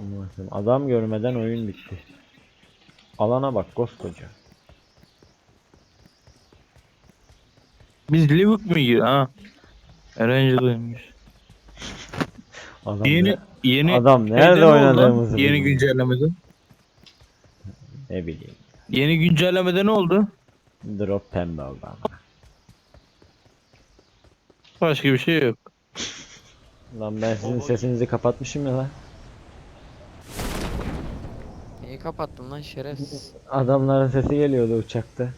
Aman Allah'ım, Adam görmeden oyun bitti. Alana bak koskoca. Biz Livik mi gir ha? Erencil'deymiş. Adam Yeni ne, yeni adam nerede ne oldu oynadığımızı Yeni güncellemede. Ne bileyim. Yeni güncellemede ne oldu? Drop pembe oldu ama. Başka bir şey yok. Lan ben sizin sesinizi kapatmışım ya lan. Neyi kapattım lan şerefsiz. Adamların sesi geliyordu uçakta.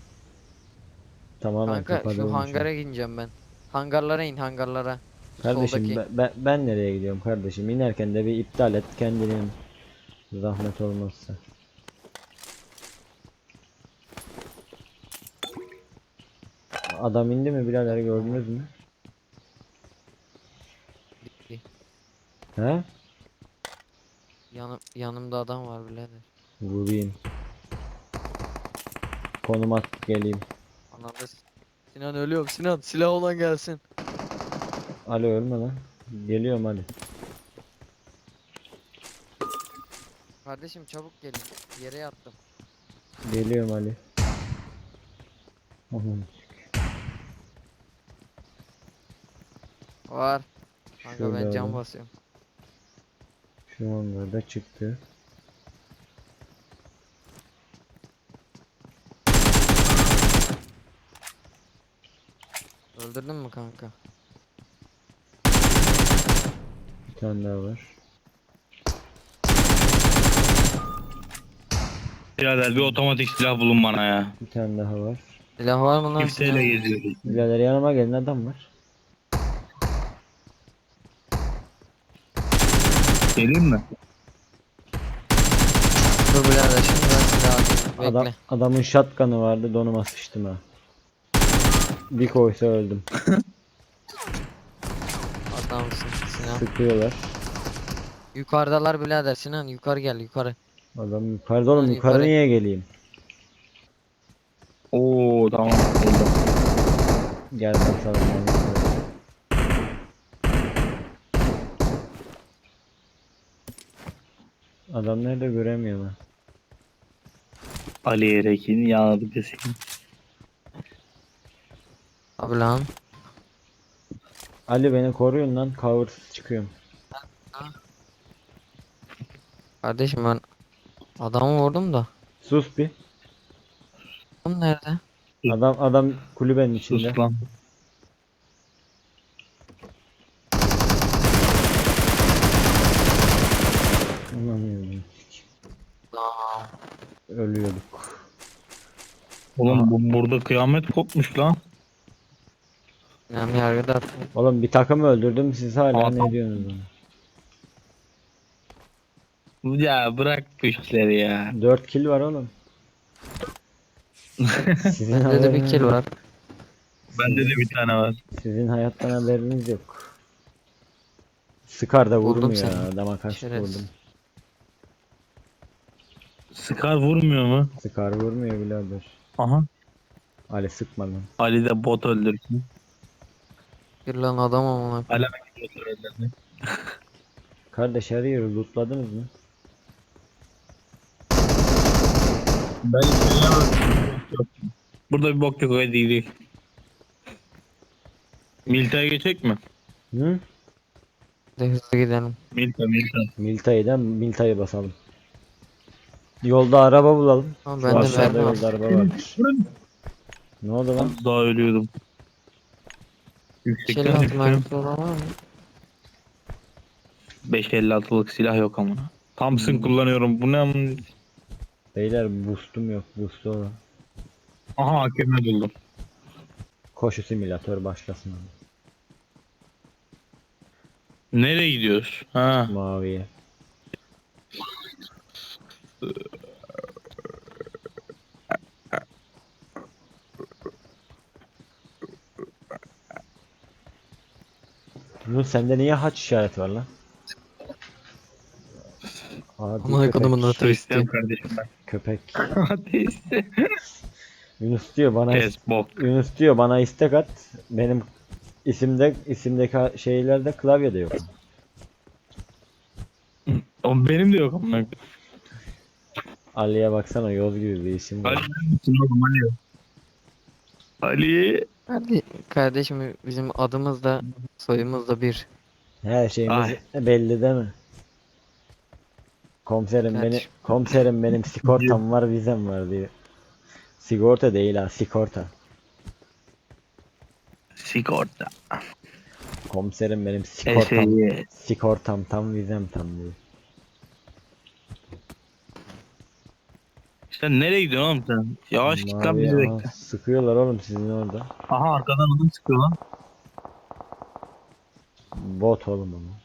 Tamamen Kanka kapalı şu olmuş. hangara gideceğim ben. Hangarlara in hangarlara. Kardeşim ben, ben, ben nereye gidiyorum kardeşim? İnerken de bir iptal et kendini. Zahmet olmazsa. Adam indi mi birader gördünüz mü? He? Yanım, yanımda adam var birader. Vurayım. Konum at geleyim. Ananı s- Sinan ölüyorum Sinan silah olan gelsin. Ali ölme lan. Geliyorum Ali. Kardeşim çabuk gelin. Yere yattım. Geliyorum Ali. Aman. Var. Kanka ben Şurada cam basıyorum. Şu hangarda çıktı. Öldürdün mü kanka? Bir tane daha var. Birader bir otomatik silah bulun bana ya. Bir tane daha var. Silah var mı lan Kimseyle Sinan? geziyoruz. Birader yanıma gelin adam var. Geleyim mi? Dur birader şimdi ben silah alayım. Bekle. Adam, adamın shotgun'ı vardı donuma sıçtım ha. Bir koysa öldüm. Adamsın Sinan. Sıkıyorlar. Yukarıdalar birader Sinan yukarı gel yukarı. Adam yukarıda oğlum yukarı yukarı. niye geleyim? Oo tamam. oldu. Gel bakalım. lan yukarı. Adam nerede göremiyor lan. Ali Erekin yağdı kesin. Abi lan. Ali beni koruyun lan cover çıkıyorum. Kardeşim ben adamı vurdum da. Sus bir. Adam nerede? Adam adam kulübenin içinde. Sus lan. Ölüyorduk. Oğlum bu burada kıyamet kopmuş lan. Sinan yargıda at- Oğlum bir takım öldürdüm siz hala Adam- ne diyorsunuz? Ya bırak bu işleri ya. 4 kill var oğlum. Sizin Bende de bir haberiniz kill var. Bende de bir tane var. Sizin hayattan haberiniz yok. Sıkar da Vurdum vurmuyor seni. ya. Adama kaç Şerefsiz. vurdum. Sıkar vurmuyor mu? Sıkar vurmuyor birader. Aha. Ali sıkma lan. Ali de bot öldürsün. Bir lan adam amına. Ali de bot öldürsün. Kardeş her yeri lootladınız mı? Ben Burada bir bok yok öyle değil. Milta'ya geçecek mi? Hı? De hızlı gidelim. Milta Milta. Milta'yı Milta'yı basalım. Yolda araba bulalım. Ama Şu bende aşağıda var. yolda araba vardır. Ne oldu lan? Daha ölüyordum. Yüksekten 56 düştüm. mermisi olan var mı? 5.56'lık silah yok ama. Thompson kullanıyorum. Bu ne amın? Beyler boostum yok. Boost'u olan. Aha AKM buldum. Koşu simülatör başlasın abi. Nereye gidiyoruz? Ha. Maviye. Yunus sende niye haç işareti var lan? Adi kodumun köpek, ateisti. Kardeşim ben. köpek. Ateisti. Yunus diyor bana Kes bok. Yunus diyor bana istek at. Benim isimde isimdeki şeylerde klavyede yok. Oğlum benim de yok amına. Ali'ye baksana yol gibi bir isim var. Ali? Ali. Hadi kardeşim bizim adımız da soyumuz da bir. Her şeyimiz Ay. belli değil mi? Komiserim beni Kardeşim. komiserim benim sigortam var vizem var diyor. Sigorta değil ha sigorta. Sigorta. Komiserim benim sigortam sigortam tam vizem tam diyor. Sen nereye gidiyorsun oğlum sen? Yavaş git lan bizi bekle. Sıkıyorlar oğlum sizin orada. Aha arkadan adam çıkıyor lan. Bot oğlum ama.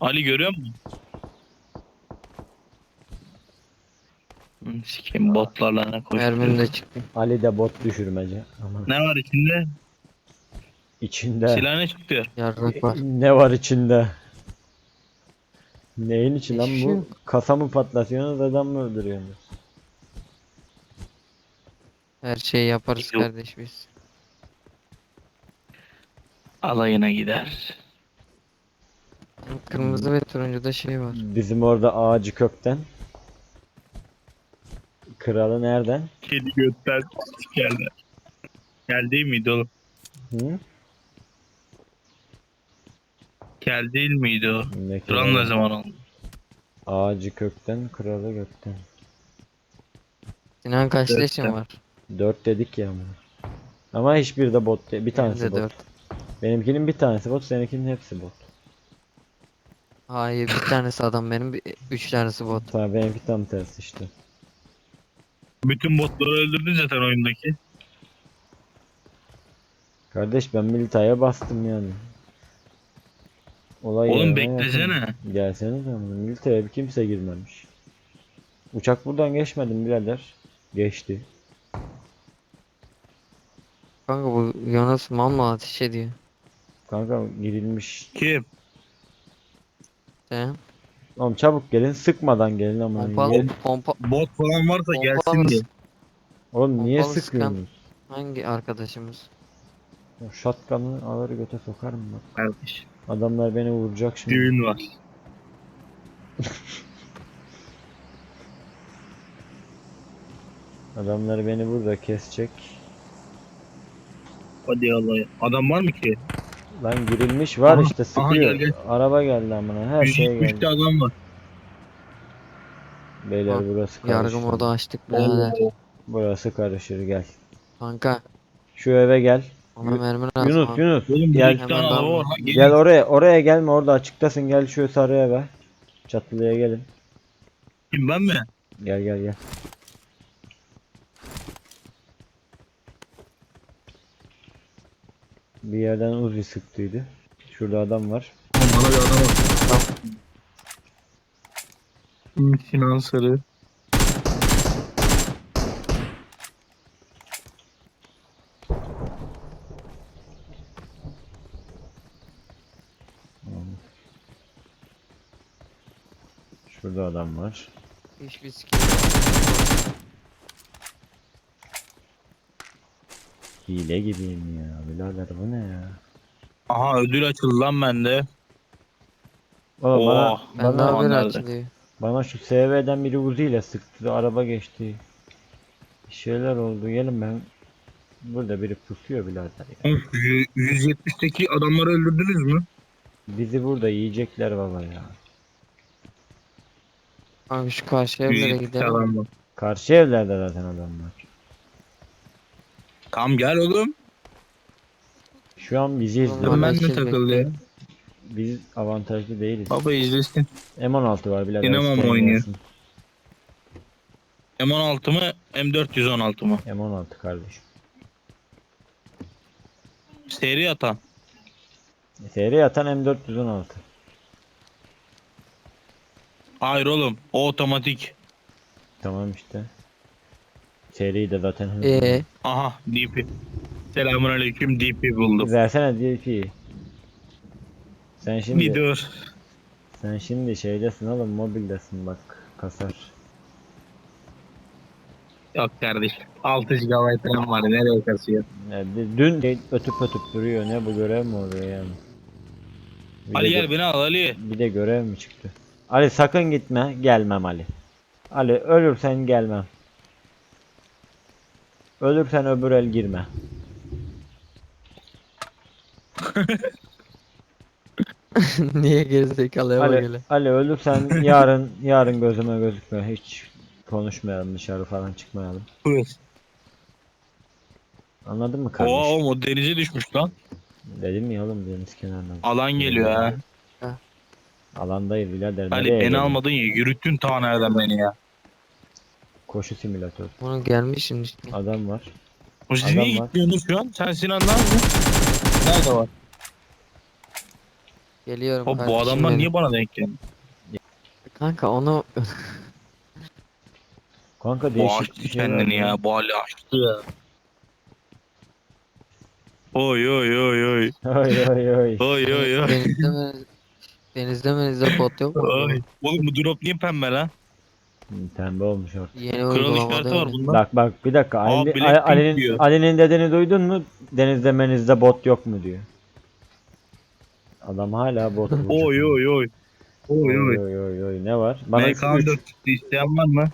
Ali görüyor musun? Hı, Sikeyim botlarla ne Mermim koşturuyor. de çıktı. Ali de bot düşürmece. Aman. Ne var içinde? İçinde Silah ne çıktı? Yarrak var. ne var içinde? Neyin için lan Hiçbir şey bu? yok. Kasa mı patlatıyorsunuz adam mı öldürüyorsunuz? Her şeyi yaparız Yok. kardeş biz. Alayına gider. Kırmızı ve turuncuda şey var. Bizim orada ağacı kökten. Kralı nereden? Kedi götten sikerler. Kel değil miydi oğlum? Hı? Kel değil miydi o? Ne Duran ne zaman oldu? Ağacı kökten, kralı gökten. Sinan kaç Dört leşin tane. var? Dört dedik ya ama. Ama hiçbir de bot değil. Bir tanesi de bot. dört. Benimkinin bir tanesi bot, seninkinin hepsi bot. Hayır bir tanesi adam benim, bir, üç tanesi bot. Tamam benimki tam tersi işte. Bütün botları öldürdün zaten oyundaki. Kardeş ben militaya bastım yani. Olay Oğlum beklesene. yakın. Gelsene zaman. Militaya bir kimse girmemiş. Uçak buradan geçmedi mi birader? Geçti. Kanka bu mal mı ateş ediyor? Kanka girilmiş. Kim? Sen Oğlum çabuk gelin sıkmadan gelin ama. pompalı, Niye- pompa, Bot falan varsa Pompalı gelsin diye. Oğlum niye pompalı sıkan- sıkıyorsunuz? hangi arkadaşımız? O Shotgun'ı alır göte sokarım bak. Kardeş. Adamlar beni vuracak şimdi. Düğün var. Adamlar beni burada kesecek. Hadi Allah. Adam var mı ki? Lan girilmiş var Aha, işte aha, sıkıyor. gel, gel. Araba geldi amına her şey 173'te geldi. adam var. Beyler Bak, burası karışır. Yargı modu açtık birader. Burası karışır gel. Kanka Şu eve gel. ona mermi lazım. Yunus abi. Yunus Oğlum gel. bir iki tane Hemen araba ben- var. Ha, gelin. Gel oraya oraya gelme orada açıktasın gel şu sarı eve. Çatılıya gelin. Kim ben mi? Gel gel gel. Bir yerden Uzi sıktıydı. Şurada adam var. Oğlum Bana bir adam var. Sinan Sarı. Şurada adam var. Hiçbir sikim. Hile gibiyim ya. Birader bu ne ya? Aha ödül açıldı lan bende. Oğlum bana, Ben bana, daha bir nerede? açılıyor. bana şu SV'den biri Uzi ile sıktı. Araba geçti. Bir şeyler oldu. Gelin ben. Burada biri pusuyor birader ya. Oğlum, yü- 170'teki adamları öldürdünüz mü? Bizi burada yiyecekler baba ya. Abi şu karşı evlere 170 gidelim. adam var. Karşı evlerde zaten adamlar. Tamam gel oğlum. Şu an bizi izliyor. Lan ben de takıldı ya. Biz avantajlı değiliz. Baba izlesin. M16 var birader. Dinamo mu oynuyor? gelsin. M16 mı? M416 mı? M16 kardeşim. Seri atan. Seri atan M416. Hayır oğlum. O otomatik. Tamam işte. Seri de zaten hızlı. Ee, Aha DP. Selamun aleyküm DP buldum. Versene DP. Sen şimdi Bir dur. sen şimdi şeydesin oğlum mobildesin bak kasar. Yok kardeş. 6 GB falan var. Nereye kasıyor? Dün şey ötüp ötüp duruyor ne bu görev mi oluyor yani? Bir Ali de, gel beni al Ali. bir de görev mi çıktı? Ali sakın gitme. Gelmem Ali. Ali ölürsen gelmem. Ölürsen öbür el girme. Niye gerizekalıya bak Ali, hele. Ali ölürsen yarın yarın gözüme gözükme. Hiç konuşmayalım dışarı falan çıkmayalım. Burası. Anladın mı Oha kardeşim? oğlum o denize düşmüş lan. Dedim ya oğlum deniz kenarında. Alan geliyor ha. Alandayız birader. Ali Nereye beni almadın ya yürüttün ta nereden beni ya. Koşu simülatör. Bunu gelmişim işte. Adam var. O siz Adam niye var. gitmiyorsunuz şu an? Sen Sinan ne yapıyorsun? Nerede var? Geliyorum Hop bu kardeşim adamlar benim. niye bana denk geldi? Kanka onu Kanka Bu değişik açtı bir şey var kendini ya. Bu Ali açtı ya. Oy oy oy oy. Oy oy oy. Oy oy oy. denizde mi denizde menizde bot yok mu? Oy. Oğlum bu drop niye pembe lan? Pembe olmuş orada. Yeni Kral işareti var bunda. Bak bak bir dakika. Aa, Ali, Blackpink Ali'nin diyor. Ali'nin dediğini duydun mu? Denizde menizde bot yok mu diyor. Adam hala bot. bulacak. Oy oy oy. Oy Oy oy. oy oy. Ne var? Bana üç- MK14 çıktı isteyen var mı?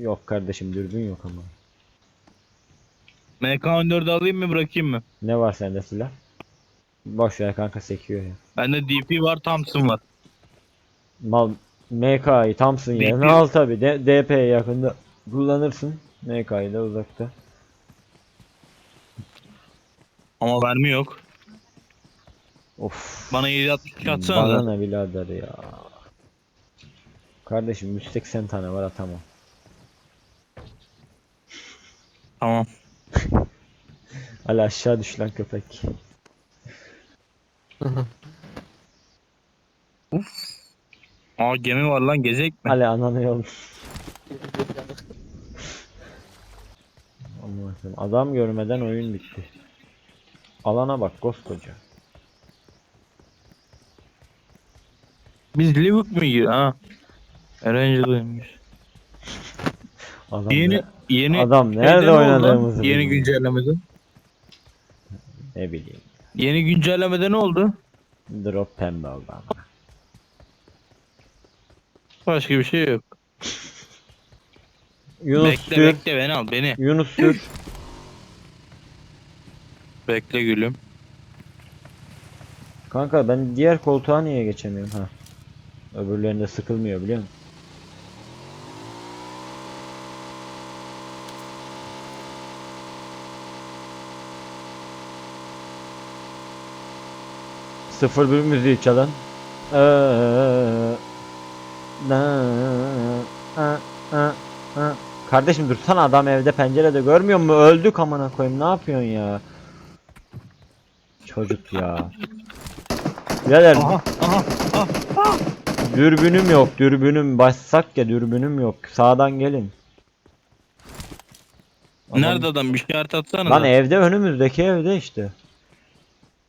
Yok kardeşim dürbün yok ama. MK14'ü alayım mı bırakayım mı? Ne var sende silah? Boş ver kanka sekiyor ya. Bende DP var Thompson var. Mal MK'yı Thompson yerine al tabi. DP'ye yakında kullanırsın. MK'yı da uzakta. Ama mermi yok. Of. Bana 762 atsana Bana da. ne birader ya. Kardeşim 180 tane var atamam. Tamam. Hala aşağı düş lan köpek. Aa gemi var lan gezek mi? Ali ananı yol. Allah'ım, Adam görmeden oyun bitti. Alana bak koskoca. Biz Liverpool mu giriyor ha? Erangel'ıymış. Adam Yeni ne, yeni adam nerede oldu? oynadığımızı Yeni bilmiyor. güncellemede. Ne bileyim. Yeni güncellemede ne oldu? Drop pembe oldu ama. Başka bir şey yok. Yunus bekle sür. bekle beni al beni. Yunus sür. Bekle gülüm. Kanka ben diğer koltuğa niye geçemiyorum ha? Öbürlerinde sıkılmıyor biliyor musun? Sıfır bir müziği çalın. Ee. Kardeşim dursana adam evde pencerede görmüyor mu? Öldük amına koyayım. Ne yapıyorsun ya? Çocuk ya. Birader Aha aha. dürbünüm yok dürbünüm. Başsak ya dürbünüm yok. Sağdan gelin. Adam- Nerede adam bir işaret atsana. Lan da. evde önümüzdeki evde işte.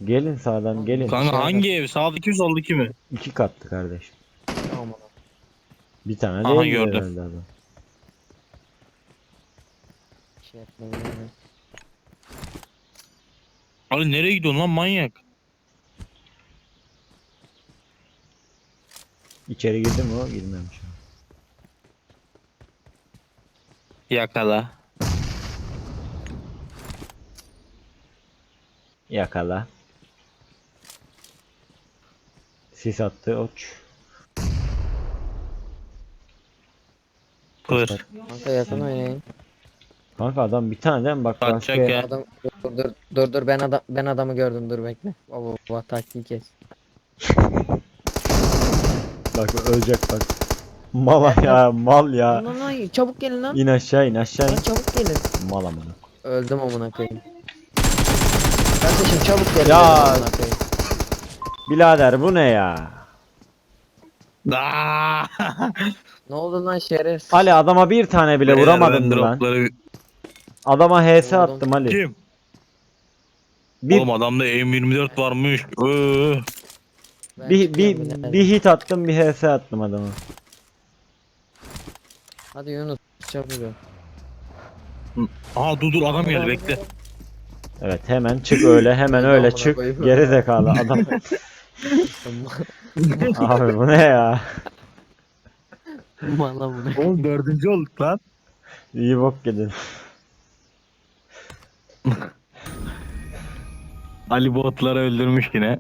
Gelin sağdan gelin. Kanka hangi ev? Sağdaki mi soldaki mi? İki katlı kardeşim. Bir tane Aha, değil gördüm. herhalde adam. Şey yapmayın yani. Ali nereye gidiyorsun lan manyak? İçeri girdi mi o? Girmemiş. Yakala. Yakala. Sis attı oç. Kır. Kanka yakın oynayın. Kanka adam bir tane değil mi? Bak Kaçacak başka- ya. Adam dur dur dur dur ben adam ben adamı gördüm dur bekle. Baba baba taktiği kes. Bak ölecek bak. Mal ya mal ya. Lan lan çabuk gelin lan. İn aşağı in aşağı in. Lan çabuk gelin. Mal amına. Öldüm amına koyayım. Kardeşim çabuk gelin. Ya. amına koyayım. Birader bu ne ya? Aa! Ne oldu lan şerefsiz? Ali adama bir tane bile vuramadın Ben mı lan? dropları- Adama HS Vurdum. attım Ali. Kim? Bir, Oğlum adamda M24 varmış. Ee. Ben bir, çıkıyorum bir, birader. bir hit attım bir HS attım adama. Hadi Yunus çabuk ol. Aa dur dur adam geldi bekle. Evet hemen çık öyle hemen öyle Amına çık. koyayım. Geri zekalı adam. Abi bu ne ya? Valla bunu. Oğlum dördüncü olduk lan. İyi bok yedin. Ali botları öldürmüş yine.